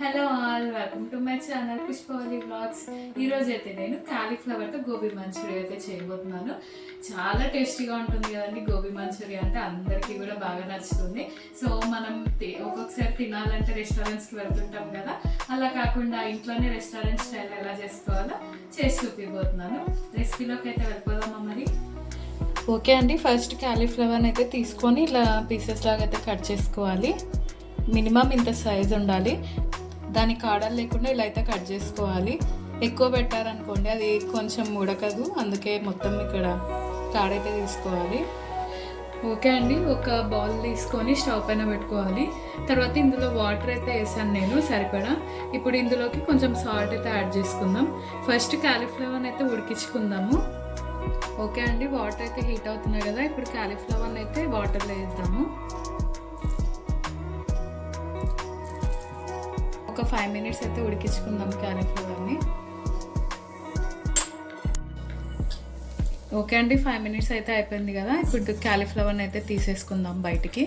Hello all welcome to my channel Pushpavalli blogs ఈరోజు అయితే నేను కాలీఫ్లవర్తో గోబీ మంచూరియా అయితే చేయబోతున్నాను. చాలా టేస్టీగా ఉంటుంది కదండి గోబీ మంచూరియా అంటే అందరికీ కూడా బాగా నచ్చుతుంది. సో మనం తి- ఒక్కొక్కసారి తినాలంటే రెస్టారెంట్స్కి వెళ్తుంటాం కదా. అలా కాకుండా ఇంట్లోనే రెస్టారెంట్ స్టైల్ ఎలా చేసుకోవాలో చేసి చూపిపోతున్నాను రెసిపీలోకి అయితే వెళ్ళిపోదామా మరి? ఓకే అండి. ఫస్ట్ క్యాలీఫ్లవర్ అయితే తీసుకొని ఇలా పీసెస్ లాగా అయితే కట్ చేసుకోవాలి. మినిమం ఇంత సైజ్ ఉండాలి. దాని కాడలు లేకుండా ఇలా అయితే కట్ చేసుకోవాలి. ఎక్కువ పెట్టారనుకోండి అది కొంచెం ఉడకదు అందుకే మొత్తం ఇక్కడ కాడైతే తీసుకోవాలి. ఓకే అండి. ఒక బౌల్ తీసుకొని స్టవ్ పైన పెట్టుకోవాలి. తర్వాత ఇందులో వాటర్ అయితే వేసాను నేను. సరిపడా? ఇప్పుడు ఇందులోకి కొంచెం సాల్ట్ అయితే యాడ్ చేసుకుందాం. ఫస్ట్ క్యాలీఫ్లవర్ అయితే ఉడికించుకుందాము. ఓకే అండి వాటర్ అయితే హీట్ అవుతున్నాయి కదా ఇప్పుడు క్యాలీఫ్లవర్ అయితే వాటర్లో వేద్దాము. ఒక ఫైవ్ మినిట్స్ అయితే ఉడికించుకుందాం క్యాలీఫ్లవర్ని ఓకే అండి ఫైవ్ మినిట్స్ అయితే అయిపోయింది కదా ఇప్పుడు క్యాలీఫ్లవర్ని అయితే తీసేసుకుందాం బయటికి.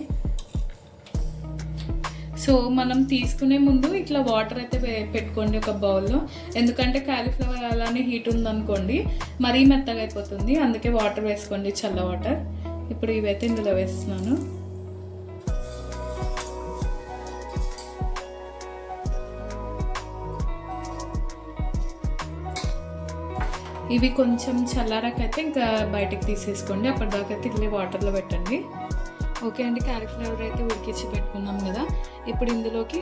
సో మనం తీసుకునే ముందు ఇట్లా వాటర్ అయితే పెట్టుకోండి ఒక బౌల్లో. ఎందుకంటే కాలీఫ్లవర్ అలానే హీట్ ఉందనుకోండి మరీ మెత్తగా అయిపోతుంది. అందుకే వాటర్ వేసుకోండి చల్ల వాటర్. ఇప్పుడు ఇవైతే ఇందులో వేస్తున్నాను. ఇవి కొంచెం చల్లారాకైతే ఇంకా బయటకు తీసేసుకోండి. అప్పటిదాకైతే అయితే వాటర్లో పెట్టండి. ఓకే అండి క్యాలీఫ్లవర్ అయితే ఉడికించి పెట్టుకున్నాం కదా ఇప్పుడు ఇందులోకి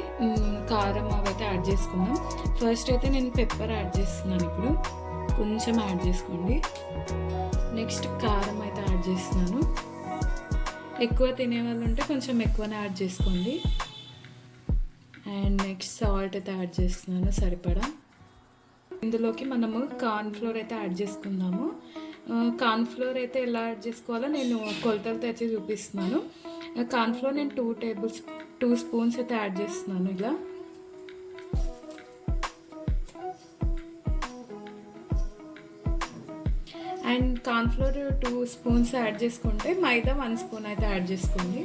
కారం అవి అయితే యాడ్ చేసుకుందాం. ఫస్ట్ అయితే నేను పెప్పర్ యాడ్ చేస్తున్నాను ఇప్పుడు. కొంచెం యాడ్ చేసుకోండి. నెక్స్ట్ కారం అయితే యాడ్ చేస్తున్నాను. ఎక్కువ తినే వాళ్ళు ఉంటే కొంచెం ఎక్కువనే యాడ్ చేసుకోండి. అండ్ నెక్స్ట్ సాల్ట్ అయితే యాడ్ చేస్తున్నాను సరిపడా. ఇందులోకి మనము కార్న్ ఫ్లోర్ అయితే యాడ్ చేసుకుందాము. కార్న్ఫ్లోర్ అయితే ఎలా యాడ్ చేసుకోవాలో నేను కొలతలు తెచ్చి చూపిస్తున్నాను. కార్న్ఫ్లోర్ నేను టూ టేబుల్స్ టూ స్పూన్స్ అయితే యాడ్ చేస్తున్నాను ఇలా. And cornflour two spoons add చేసుకుంటే మైదా వన్ స్పూన్ అయితే యాడ్ చేసుకోండి.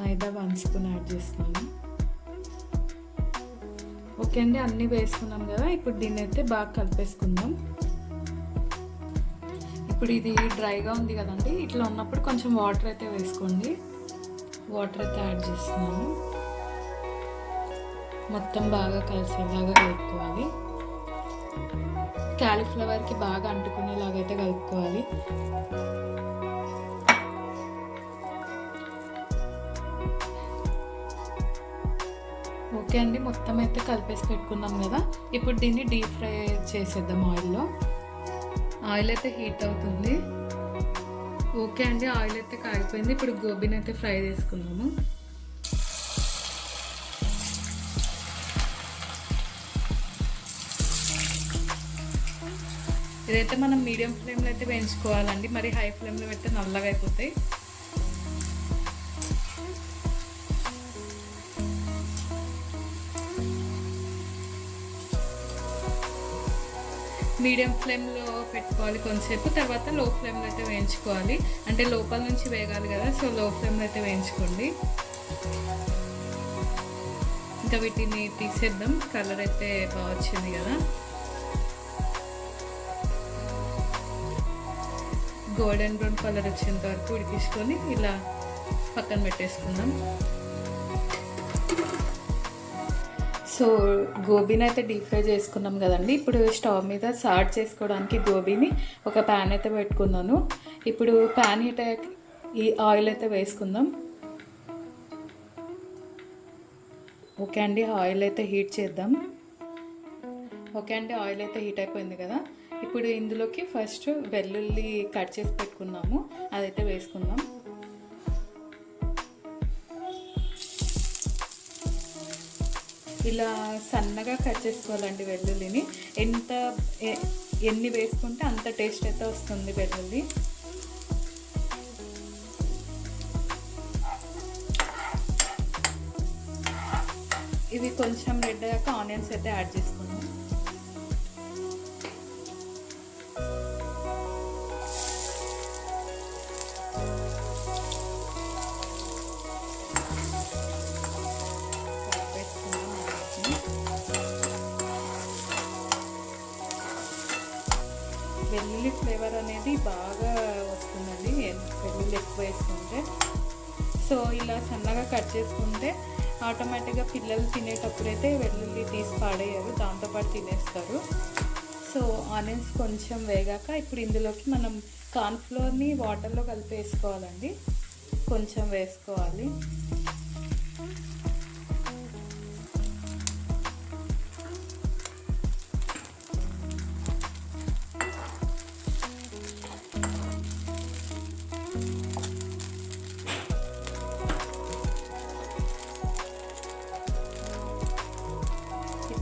మైదా వన్ స్పూన్ యాడ్ చేస్తున్నాను. ఓకే అండి అన్నీ వేసుకున్నాం కదా ఇప్పుడు దీన్ని అయితే బాగా కలిపేసుకుందాం. ఇప్పుడు ఇది డ్రైగా ఉంది కదండి ఇట్లా ఉన్నప్పుడు కొంచెం వాటర్ అయితే వేసుకోండి. వాటర్ అయితే యాడ్ చేస్తున్నాను. మొత్తం బాగా కలిసేలాగా కలుపుకోవాలి. క్యాలీఫ్లవర్కి బాగా అంటుకునేలాగా అయితే కలుపుకోవాలి. ఓకే అండి మొత్తం అయితే కలిపేసి పెట్టుకున్నాం కదా. ఇప్పుడు దీన్ని డీప్ ఫ్రై చేసేద్దాం ఆయిల్లో. ఆయిల్ అయితే హీట్ అవుతుంది. ఓకే అండి ఆయిల్ అయితే కాగిపోయింది. ఇప్పుడు గోబీని అయితే ఫ్రై చేసుకుందాము. ఇదైతే మనం మీడియం ఫ్లేమ్లో అయితే వేయించుకోవాలండి. మరి హై ఫ్లేమ్లో పెడితే నల్లగా అయిపోతాయి. మీడియం ఫ్లేమ్లో పెట్టుకోవాలి కొంతసేపు. తర్వాత లో ఫ్లేమ్లో అయితే వేయించుకోవాలి. అంటే లోపల నుంచి వేగాలి కదా సో లో ఫ్లేమ్లో అయితే వేయించుకోండి. ఇంకా వీటిని తీసేద్దాం. కలర్ అయితే బాగా వచ్చింది కదా. గోల్డెన్ బ్రౌన్ కలర్ వచ్చేంత వరకు ఉడికించుకొని ఇలా పక్కన పెట్టేసుకుందాం. సో గోబీని అయితే డీప్ ఫ్రై చేసుకున్నాం కదండి. ఇప్పుడు స్టవ్ మీద సాట్ చేసుకోవడానికి గోబీని ఒక ప్యాన్ అయితే పెట్టుకున్నాను. ఇప్పుడు ప్యాన్ హీట్ ఈ ఆయిల్ అయితే వేసుకుందాం. ఓకే అండి ఆయిల్ అయితే హీట్ చేద్దాం. ఓకే అండి ఆయిల్ అయితే హీట్ అయిపోయింది కదా. ఇప్పుడు ఇందులోకి ఫస్ట్ వెల్లుల్లి కట్ చేసి పెట్టుకున్నాము. అదైతే వేసుకుందాం. ఇలా సన్నగా కట్ చేసుకోవాలండి వెల్లుల్లిని. ఎంత ఎన్ని వేసుకుంటే అంత టేస్ట్ అయితే వస్తుంది వెల్లుల్లి. ఇవి కొంచెం రెడ్ అయ్యాక ఆనియన్స్ అయితే యాడ్ చేస్తాను వెల్లుల్లి ఫ్లేవర్ అనేది బాగా వస్తుందండి. వెల్లుల్లి ఎక్కువ వేసుకుంటే. సో ఇలా సన్నగా కట్ చేసుకుంటే ఆటోమేటిక్గా పిల్లలు తినేటప్పుడైతే వెల్లుల్లి తీసి పాడేయరు దాంతోపాటు తినేస్తారు. సో ఆనియన్స్ కొంచెం వేగాక ఇప్పుడు ఇందులోకి మనం కార్న్ఫ్లోర్ని వాటర్లో కలిపి వేసుకోవాలండి. కొంచెం వేసుకోవాలి.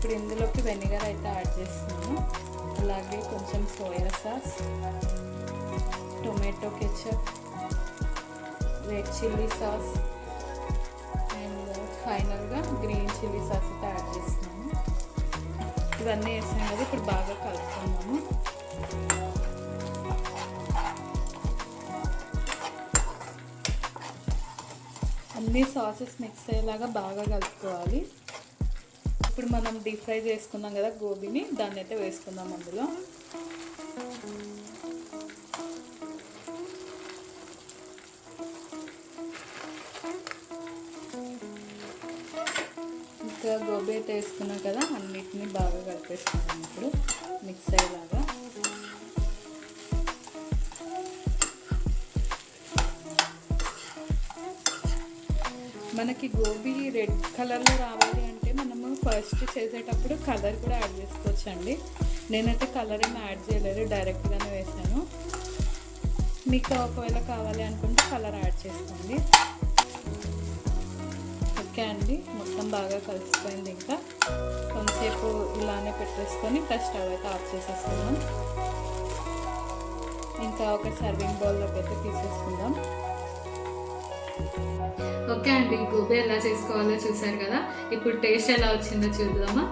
ఇప్పుడు ఇందులోకి వెనిగర్ అయితే యాడ్ చేస్తున్నాను. అలాగే కొంచెం soy sauce tomato ketchup red chilli sauce and ఫైనల్గా గ్రీన్ చిల్లీ సాస్ అయితే యాడ్ చేస్తున్నాను. ఇవన్నీ వేసాం కదా ఇప్పుడు బాగా కలుపుకున్నాము అన్ని సాసెస్ మిక్స్ అయ్యేలాగా బాగా కలుపుకోవాలి. ఇప్పుడు మనం డీప్ ఫ్రై చేసుకున్నాం కదా గోబీని దాన్ని అయితే వేసుకుందాం అందులో. ఇంకా గోబీ అయితే వేసుకున్నాం కదా అన్నిటిని బాగా కలిపేసుకున్నాం ఇప్పుడు మిక్స్ అయ్యేలాగా. మనకి గోబీ రెడ్ కలర్లో రావాలి అంటే మనము ఫస్ట్ చేసేటప్పుడు కలర్ కూడా యాడ్ చేసుకోవచ్చు అండి నేనైతే కలర్ ఏమి యాడ్ చేయలేదు డైరెక్ట్గానే వేసాను. మీకు ఒకవేళ కావాలి అనుకుంటే కలర్ యాడ్ చేసుకోండి. ఓకే అండి మొత్తం బాగా కలిసిపోయింది ఇంకా. కొంతసేపు ఇలానే పెట్టేసుకొని ఇంకా స్టవ్ అయితే ఆఫ్ చేసేసుకుందాం. ఇంకా ఒక సర్వింగ్ బౌల్లోకి అయితే తీసేసుకుందాం. ఓకే అండి గోబీ ఎలా చేసుకోవాలో చూసారు కదా. ఇప్పుడు టేస్ట్ ఎలా వచ్చిందో చూద్దామా?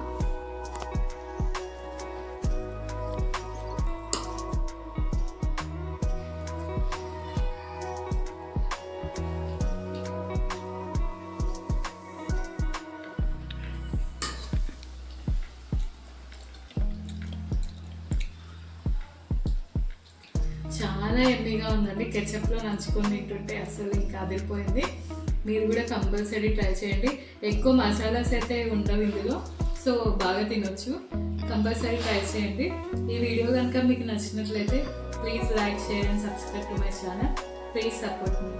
చాలా ఎమ్మిగా ఉందండి. కెచప్లో నంచుకొని తింటుంటే అసలు ఇంకా అదిరిపోయింది. మీరు కూడా కంపల్సరీ ట్రై చేయండి. ఎక్కువ మసాలాస్ అయితే ఉండవు ఇందులో సో బాగా తినొచ్చు. కంపల్సరీ ట్రై చేయండి. ఈ వీడియో కనుక మీకు నచ్చినట్లయితే please like share and subscribe to my channel. Please support me.